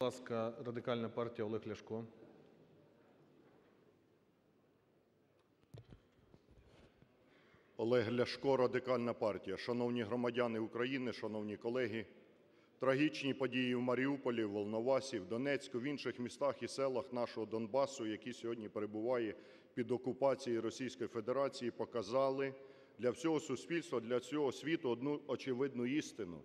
Будь ласка, Радикальна партія Олег Ляшко. Олег Ляшко, Радикальна партія. Шановні громадяни України, шановні колеги, трагічні події в Маріуполі, в Волновасі, в Донецьку, в інших містах і селах нашого Донбасу, який сьогодні перебуває під окупацією Російської Федерації, показали для всього суспільства, для всього світу одну очевидну істину: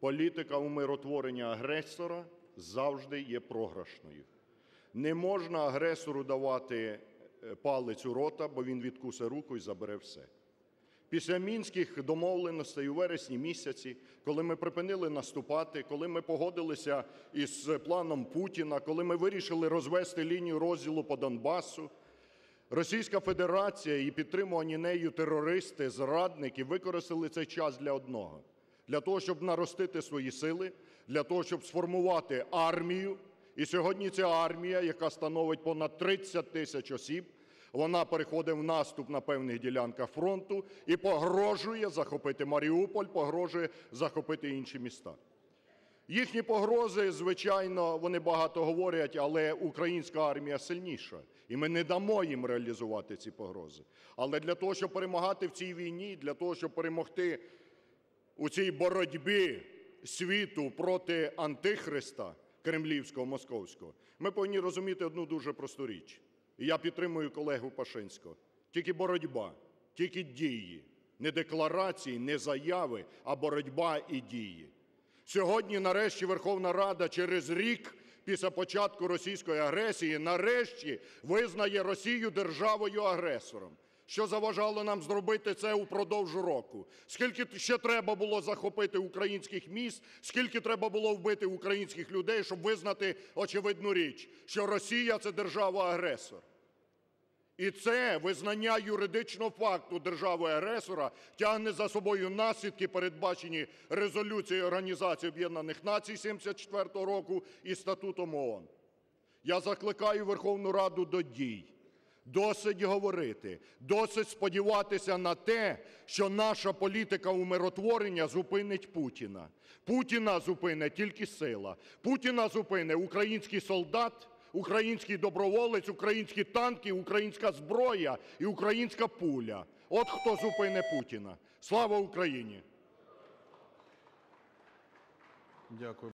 політика умиротворення агресора завжди є програшною. Не можна агресору давати е, палець у рота, бо він відкусе руку і забере все. Після Мінських домовленостей у вересні місяці, коли ми припинили наступати, коли ми погодилися із планом Путіна, коли ми вирішили розвести лінію розділу по Донбасу, Російська Федерація і підтримувані нею терористи, зрадники використали цей час для одного: для того, щоб наростити свої сили, для того, щоб сформувати армію. І сьогодні ця армія, яка становить понад 30 тисяч осіб, вона переходить в наступ на певних ділянках фронту і погрожує захопити Маріуполь, погрожує захопити інші міста. Їхні погрози, звичайно, вони багато говорять, але українська армія сильніша, і ми не дамо їм реалізувати ці погрози. Але для того, щоб перемагати в цій війні, для того, щоб перемогти у цій боротьбі світу проти антихриста кремлівського, московського, ми повинні розуміти одну дуже просту річ. І я підтримую колегу Пашинського: тільки боротьба, тільки дії, не декларації, не заяви, а боротьба і дії. Сьогодні, нарешті, Верховна Рада через рік після початку російської агресії нарешті визнає Росію державою-агресором. Що заважало нам зробити це упродовж року? Скільки ще треба було захопити українських міст, скільки треба було вбити українських людей, щоб визнати очевидну річ, що Росія – це держава-агресор. І це визнання юридичного факту держави-агресора тягне за собою наслідки, передбачені резолюцією Організації Об'єднаних Націй 74-го року і Статутом ООН. Я закликаю Верховну Раду до дій. Досить говорити, досить сподіватися на те, що наша політика умиротворення зупинить Путіна. Путіна зупине тільки сила. Путіна зупине український солдат, український доброволець, українські танки, українська зброя і українська пуля. От хто зупине Путіна. Слава Україні! Дякую.